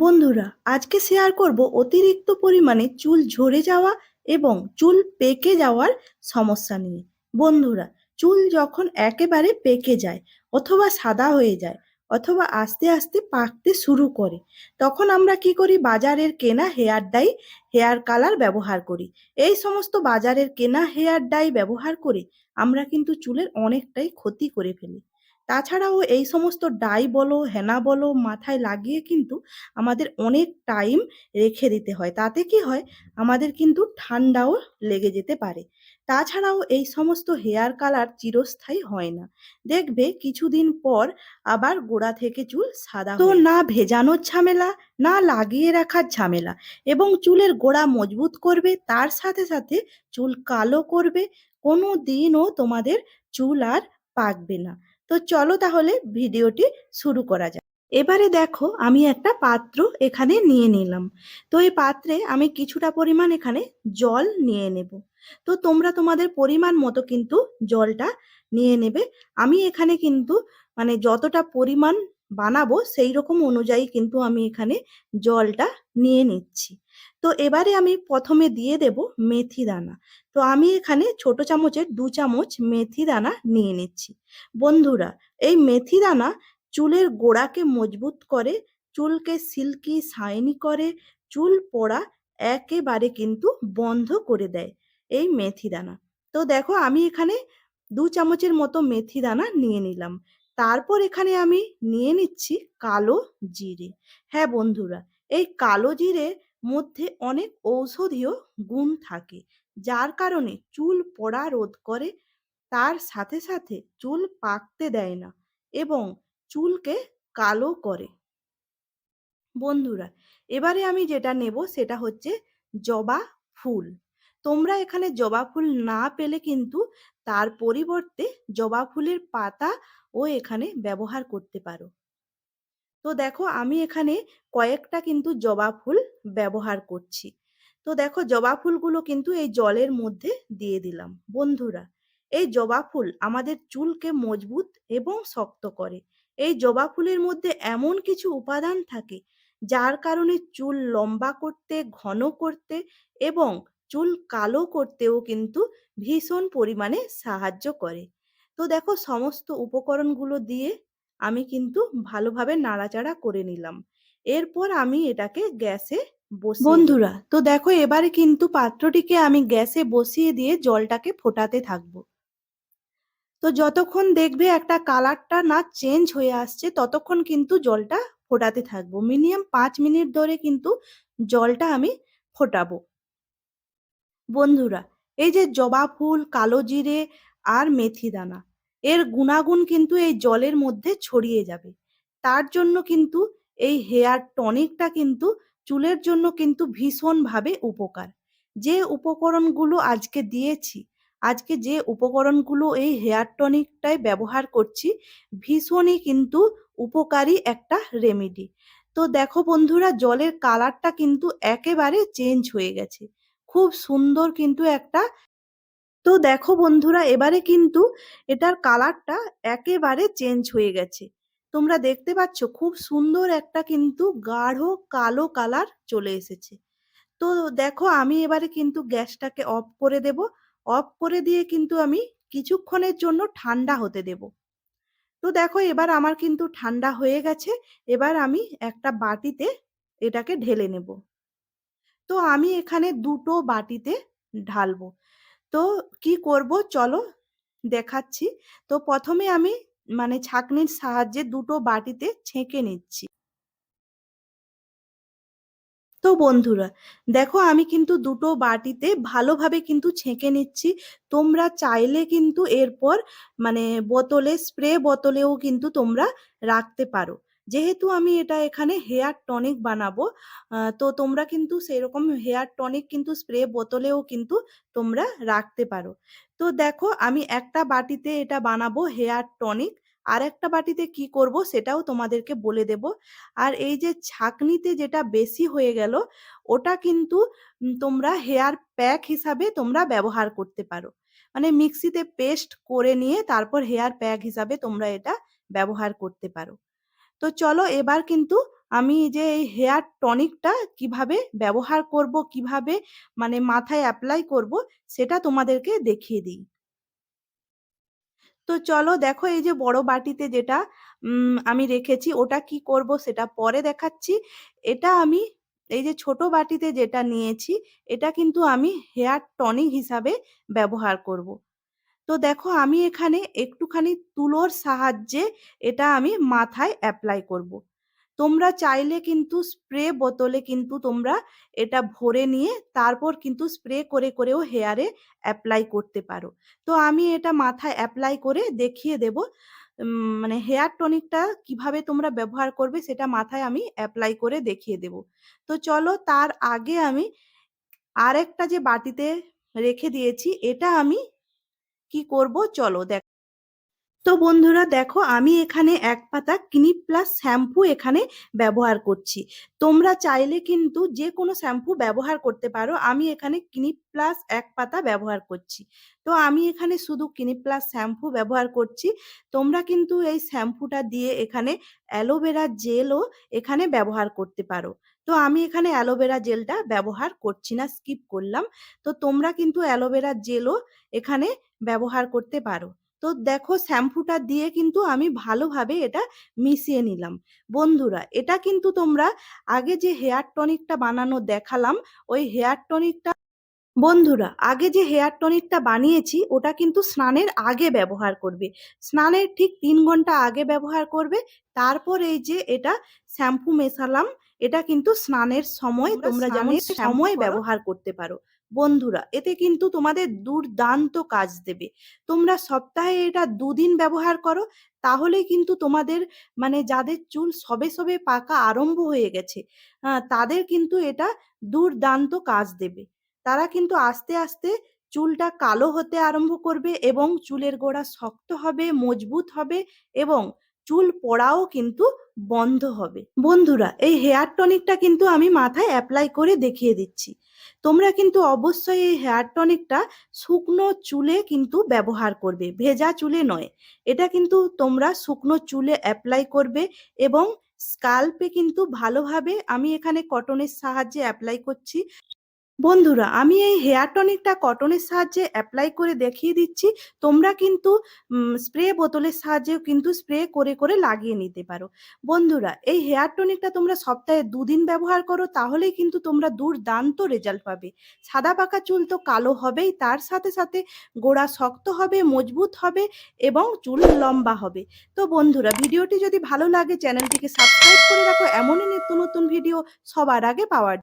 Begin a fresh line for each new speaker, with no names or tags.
বন্ধুরা, আজকে শেয়ার করব অতিরিক্ত পরিমাণে চুল ঝরে যাওয়া এবং চুল পেকে যাওয়ার সমস্যা নিয়ে। বন্ধুরা, চুল যখন একেবারে পেকে যায় অথবা সাদা হয়ে যায় অথবা আস্তে আস্তে পাকতে শুরু করে, তখন আমরা কি করি? বাজারের কেনা হেয়ার ডাই, হেয়ার কালার ব্যবহার করি। এই সমস্ত বাজারের কেনা হেয়ার ডাই ব্যবহার করে আমরা কিন্তু চুলের অনেকটাই ক্ষতি করে ফেলি। তাছাড়াও এই সমস্ত ডাই বলো হেনা বলো মাথায় লাগিয়ে কিন্তু আমাদের অনেক টাইম রেখে দিতে হয়। তাতে কি হয়? আমাদের কিন্তু ঠান্ডাও লেগে যেতে পারে। তাছাড়াও এই সমস্ত হেয়ার কালার চিরস্থায়ী হয় না। দেখবে কিছুদিন পর আবার গোড়া থেকে চুল সাদা তো না ভেজানোর ঝামেলা না লাগিয়ে রাখার ঝামেলা এবং চুলের গোড়া মজবুত করবে তার সাথে সাথে চুল কালো করবে কোনো দিনও তোমাদের চুল আর পাকবে না। তো চলো তাহলে ভিডিওটি শুরু করা যাক। এবারে দেখো আমি একটা পাত্র এখানে নিয়ে নিলাম। তো এই পাত্রে আমি কিছুটা পরিমাণ এখানে জল নিয়ে নেব। তো তোমরা তোমাদের পরিমাণ মতো কিন্তু জলটা নিয়ে নেবে। আমি এখানে কিন্তু মানে যতটা পরিমাণ বানাবো সেই রকম অনুযায়ী কিন্তু আমি এখানে জলটা নিয়ে নিচ্ছি। তো এবারে আমি প্রথমে দিয়ে দেব মেথি দানা। তো আমি এখানে ছোট চামচের দু চামচ মেথি দানা নিয়ে নিচ্ছি। বন্ধুরা, এই মেথি দানা চুলের গোড়াকে মজবুত করে, চুলকে সিল্কি শাইনি করে, চুল পড়া একেবারে কিন্তু বন্ধ করে দেয় এই মেথি দানা। তো দেখো আমি এখানে দু চামচের মতো মেথি দানা নিয়ে নিলাম। তারপর এখানে আমি নিয়ে নিচ্ছি কালো জিরে। হ্যাঁ বন্ধুরা, এই কালো জিরে মধ্যে অনেক ঔষধীয় গুণ থাকে, যার কারণে চুল পড়া রোধ করে, তার সাথে সাথে চুল পাকতে দেয় না এবং চুলকে কালো করে। বন্ধুরা, এবারে আমি যেটা নেব সেটা হচ্ছে জবা ফুল। তোমরা এখানে জবা ফুল না পেলে কিন্তু তার পরিবর্তে জবা ফুলের পাতা ও এখানে ব্যবহার করতে পারো। তো দেখো আমি এখানে কয়েকটা কিন্তু জবা ফুল ব্যবহার করছি। তো দেখো জবা ফুলগুলো কিন্তু এই জলের মধ্যে দিয়ে দিলাম। বন্ধুরা, এই জবা ফুল আমাদের চুলকে মজবুত এবং শক্ত করে। এই জবা ফুলের মধ্যে এমন কিছু উপাদান থাকে যার কারণে চুল লম্বা করতে, ঘন করতে এবং চুল কালো করতেও কিন্তু ভীষণ পরিমাণে সাহায্য করে। তো দেখো সমস্ত উপকরণগুলো দিয়ে আমি কিন্তু ভালোভাবে নাড়াচাড়া করে নিলাম। এরপর আমি এটাকে গ্যাসে বন্ধুরা তো দেখো এবারে কিন্তু পাত্রটিকে আমি গ্যাসে বসিয়ে দিয়ে জলটাকে ফোটাতে থাকব। তো যতক্ষণ দেখবে একটা কালারটা না চেঞ্জ হয়ে আসছে ততক্ষণ কিন্তু জলটা ফোটাতে থাকব। মিনিমাম পাঁচ মিনিট ধরে কিন্তু জলটা আমি ফোটাবো। বন্ধুরা এই যে জবা ফুল কালো জিরে আর মেথি দানা এর গুণাগুণ কিন্তু এই জলের মধ্যে ছড়িয়ে যাবে। তার জন্য কিন্তু এই হেয়ার টনিকটা কিন্তু চুলের জন্য কিন্তু ভীষণভাবে উপকার। যে উপকরণগুলো আজকে দিয়েছি, আজকে যে উপকরণগুলো এই হেয়ার টনিকটায় ব্যবহার করছি, ভীষণই কিন্তু উপকারী একটা রেমেডি। তো দেখো বন্ধুরা, জলের কালারটা কিন্তু একেবারে চেঞ্জ হয়ে গেছে। খুব সুন্দর কিন্তু একটা তো দেখো বন্ধুরা, এবারে কিন্তু এটার কালারটা একেবারে চেঞ্জ হয়ে গেছে। তোমরা দেখতে পাচ্ছ খুব সুন্দর একটা কিন্তু গাঢ় কালো কালার চলে এসেছে। তো দেখো আমি এবারে কিন্তু গ্যাসটাকে অফ করে দেব। অফ করে দিয়ে কিন্তু আমি কিছুক্ষণের জন্য ঠান্ডা হতে দেব। তো দেখো এবার আমার কিন্তু ঠান্ডা হয়ে গেছে। এবার আমি একটা বাটিতে এটাকে ঢেলে নেব। তো আমি এখানে দুটো বাটিতে ঢালবো। তো কি করব? চলো দেখাচ্ছি। তো প্রথমে আমি মানে ছাঁকনির সাহায্যে দুটো বাটিতে ছেঁকে নিচ্ছি। তো বন্ধুরা, দেখো আমি কিন্তু দুটো বাটিতে ভালোভাবে কিন্তু ছেঁকে নিচ্ছি। তোমরা চাইলে কিন্তু এরপর মানে বোতলে, স্প্রে বোতলেও কিন্তু তোমরা রাখতে পারো। যেহেতু আমি এটা এখানে হেয়ার টনিক বানাবো তো তোমরা কিন্তু সেরকম হেয়ার টনিক কিন্তু স্প্রে বোতলেও কিন্তু তোমরা রাখতে পারো। তো দেখো আমি একটা বাটিতে এটা বানাবো হেয়ার টনিক, আর একটা বাটিতে কি করব সেটাও তোমাদেরকে বলে দেব। আর এই যে ছাকনিতে যেটা বেশি হয়ে গেল, ওটা কিন্তু তোমরা হেয়ার প্যাক হিসাবে তোমরা ব্যবহার করতে পারো। মানে মিক্সিতে পেস্ট করে নিয়ে তারপর হেয়ার প্যাক হিসাবে তোমরা এটা ব্যবহার করতে পারো। তো চলো এবার কিন্তু আমি যে এই হেয়ার টনিকটা কীভাবে ব্যবহার করব, কীভাবে মানে মাথায় অ্যাপ্লাই করব সেটা তোমাদেরকে দেখিয়ে দিই। তো চলো দেখো এই যে বড় বাটিতে যেটা আমি রেখেছি ওটা কি করব সেটা পরে দেখাচ্ছি। এটা আমি এই যে ছোট বাটিতে যেটা নিয়েছি এটা কিন্তু আমি হেয়ার টনিক হিসাবে ব্যবহার করব। তো দেখো আমি এখানে একটুখানি তুলোর সাহায্যে এটা আমি মাথায় অ্যাপ্লাই করব। তোমরা চাইলে কিন্তু স্প্রে বোতলে কিন্তু তোমরা এটা ভরে নিয়ে তারপর কিন্তু স্প্রে করে করেও হেয়ারে অ্যাপ্লাই করতে পারো। তো আমি এটা মাথায় অ্যাপ্লাই করে দেখিয়ে দেব। মানে হেয়ার টনিকটা কীভাবে তোমরা ব্যবহার করবে সেটা মাথায় আমি অ্যাপ্লাই করে দেখিয়ে দেব। তো চলো তার আগে আমি আরেকটা যে বাটিতে রেখে দিয়েছি, এটা আমি কি করব? চলো দেখ। তো বন্ধুরা দেখো, আমি এখানে এক পাতা ক্লিনিক প্লাস শ্যাম্পু এখানে ব্যবহার করছি। তোমরা চাইলে কিন্তু যে কোনো শ্যাম্পু ব্যবহার করতে পারো। আমি এখানে ক্লিনিক প্লাস এক পাতা ব্যবহার করছি। তো আমি এখানে শুধু ক্লিনিক প্লাস শ্যাম্পু ব্যবহার করছি। তোমরা কিন্তু এই শ্যাম্পুটা দিয়ে এখানে অ্যালোভেরা জেলও এখানে ব্যবহার করতে পারো। তো আমি এখানে অ্যালোভেরা জেলটা ব্যবহার করছি না স্কিপ করলাম। তো তোমরা কিন্তু অ্যালোভেরা জেলও এখানে ব্যবহার করতে পারো। তো দেখো শ্যাম্পুটা দিয়ে কিন্তু আমি ভালোভাবে এটা মিশিয়ে নিলাম। বন্ধুরা এটা কিন্তু তোমরা আগে যে হেয়ার টনিকটা বানানো দেখালাম ওই হেয়ার টনিকটা বন্ধুরা আগে যে হেয়ার টনিকটা বানিয়েছি ওটা কিন্তু স্নানের আগে ব্যবহার করবে। স্নানের ঠিক তিন ঘণ্টা আগে ব্যবহার করবে তারপর এই যে এটা শ্যাম্পু মেশালাম এটা কিন্তু স্নানের সময় তোমরা যেমন সময় ব্যবহার করতে পারো। বন্ধুরা, এতে কিন্তু তোমাদের দুর্দান্ত কাজ দেবে। তোমরা সপ্তাহে এটা দুদিন ব্যবহার করো, তাহলে কিন্তু তোমাদের মানে যাদের চুল সবে সবে পাকা আরম্ভ হয়ে গেছে তাদের কিন্তু এটা দুর্দান্ত কাজ দেবে। তারা কিন্তু আস্তে আস্তে চুলটা কালো হতে আরম্ভ করবে এবং চুলের গোড়া শক্ত হবে, মজবুত হবে এবং চুল পড়াও কিন্তু বন্ধ হবে। বন্ধুরা, এই হেয়ার টনিকটা কিন্তু আমি মাথায় অ্যাপ্লাই করে দেখিয়ে দিচ্ছি। তোমরা কিন্তু অবশ্যই এই হেয়ার টনিকটা শুকনো চুলে কিন্তু ব্যবহার করবে, ভেজা চুলে নয়। এটা কিন্তু তোমরা শুকনো চুলে অ্যাপ্লাই করবে এবং স্কাল্পে কিন্তু ভালোভাবে আমি এখানে কটনের সাহায্যে অ্যাপ্লাই করছি। বন্ধুরা, আমি এই হেয়ার টনিকটা কটনের সাহায্যে অ্যাপ্লাই করে দেখিয়ে দিচ্ছি। তোমরা কিন্তু স্প্রে বোতলের সাহায্যেও কিন্তু স্প্রে করে করে লাগিয়ে নিতে পারো। বন্ধুরা, এই হেয়ার টনিকটা তোমরা সপ্তাহে দুদিন ব্যবহার করো, তাহলেই কিন্তু তোমরা দুর্দান্ত রেজাল্ট পাবে। সাদা পাকা চুল তো কালো হবেই, তার সাথে সাথে গোড়া শক্ত হবে, মজবুত হবে এবং চুল লম্বা হবে। তো বন্ধুরা, ভিডিওটি যদি ভালো লাগে, চ্যানেলটিকে সাবস্ক্রাইব করে রাখো। এমনই নিত্য নতুন ভিডিও সবার আগে পাওয়ার